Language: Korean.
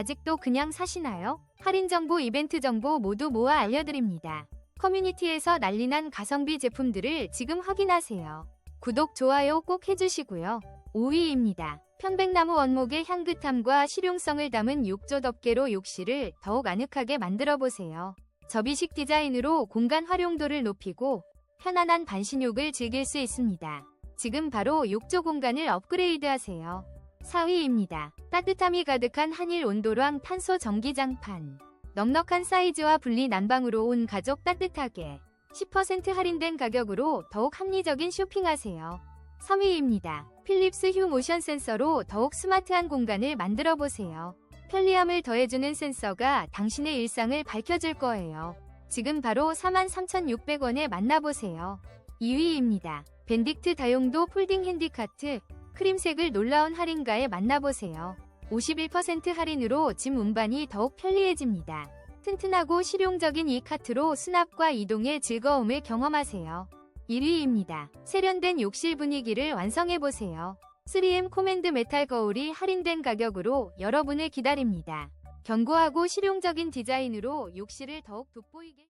아직도 그냥 사시나요? 할인 정보, 이벤트 정보 모두 모아 알려드립니다. 커뮤니티에서 난리난 가성비 제품들을 지금 확인하세요. 구독, 좋아요 꼭 해주시고요. 5위입니다. 편백나무 원목의 향긋함과 실용성을 담은 욕조 덮개로 욕실을 더욱 아늑하게 만들어 보세요. 접이식 디자인으로 공간 활용도를 높이고 편안한 반신욕을 즐길 수 있습니다. 지금 바로 욕조 공간을 업그레이드 하세요. 4위입니다. 따뜻함이 가득한 한일 온도랑 탄소 전기장판. 넉넉한 사이즈와 분리 난방으로 온 가족 따뜻하게 10% 할인된 가격으로 더욱 합리적인 쇼핑하세요. 3위입니다. 필립스 휴 모션 센서로 더욱 스마트한 공간을 만들어 보세요. 편리함을 더해주는 센서가 당신의 일상을 밝혀줄 거예요. 지금 바로 43,600원에 만나보세요. 2위입니다. 벤딕트 다용도 폴딩 핸디카트 크림색을 놀라운 할인가에 만나보세요. 51% 할인으로 짐 운반이 더욱 편리해집니다. 튼튼하고 실용적인 이 카트로 수납과 이동의 즐거움을 경험하세요. 1위입니다. 세련된 욕실 분위기를 완성해보세요. 3M 코맨드 메탈 거울이 할인된 가격으로 여러분을 기다립니다. 견고하고 실용적인 디자인으로 욕실을 더욱 돋보이게